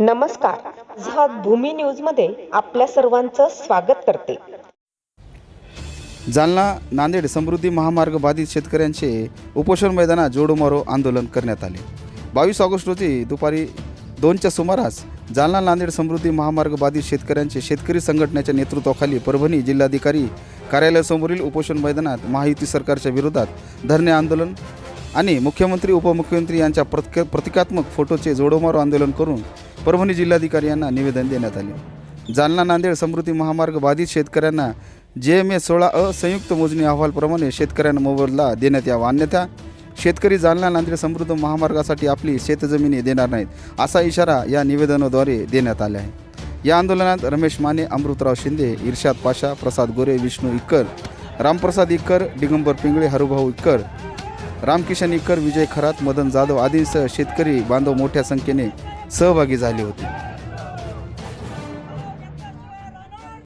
नमस्कार. झा भूमी न्यूजमध्ये आपल्या सर्वांचं स्वागत करते. जालना नांदेड समृद्धी महामार्ग बाधित शेतकऱ्यांचे उपोषण मैदानात जोडोमारो आंदोलन करण्यात आले. बावीस ऑगस्ट रोजी दुपारी दोनच्या सुमारास जालना नांदेड समृद्धी महामार्ग बाधित शेतकऱ्यांचे शेतकरी संघटनेच्या नेतृत्वाखाली परभणी जिल्हाधिकारी कार्यालयासमोरील उपोषण मैदानात महायुती सरकारच्या विरोधात धरणे आंदोलन आणि मुख्यमंत्री उपमुख्यमंत्री यांच्या प्रतिक प्रतिकात्मक फोटोचे जोडोमारो आंदोलन करून परभणी जिल्हाधिकारी यांना निवेदन देण्यात आले. जालना नांदेड समृद्धी महामार्ग बाधित शेतकऱ्यांना जे एम ए सोळा अ संयुक्त मोजणी अहवालप्रमाणे शेतकऱ्यांना मोबदला देण्यात यावा. अन्यथा शेतकरी जालना नांदेड समृद्ध महामार्गासाठी आपली शेतजमिनी देणार नाहीत असा इशारा या निवेदनाद्वारे देण्यात आला आहे. या आंदोलनात रमेश माने अमृतराव शिंदे इर्शाद पाशा प्रसाद गोरे विष्णू इक्कर रामप्रसाद इक्कर दिगंबर पिंगळे हरुभाऊ इक्कर रामकिशन इक्कर विजय खरात मदन जाधव आदींसह शेतकरी बांधव मोठ्या संख्येने सहभागी झाले होते.